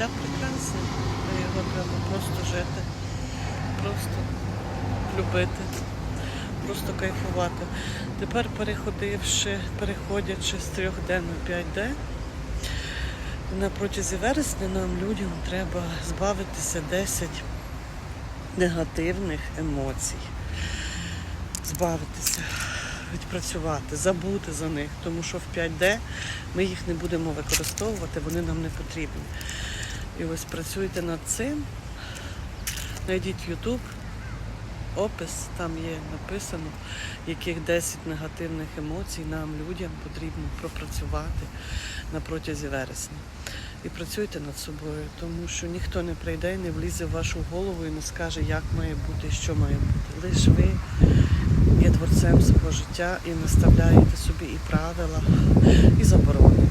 життя а Його треба просто жити, просто любити, просто кайфувати. Тепер переходивши, переходячи з 3 дн на 5 д на протязі вересня нам людям треба збавитися 10 негативних емоцій. Збавитися, відпрацювати, забути за них, тому що в 5D ми їх не будемо використовувати, вони нам не потрібні. І ось працюйте над цим. Знайдіть YouTube, опис, там є написано, яких 10 негативних емоцій нам, людям, потрібно пропрацювати на протязі вересня. І працюйте над собою, тому що ніхто не прийде і не влізе в вашу голову і не скаже, як має бути що має бути. Лише ви є творцем свого життя і наставляєте собі і правила, і заборони.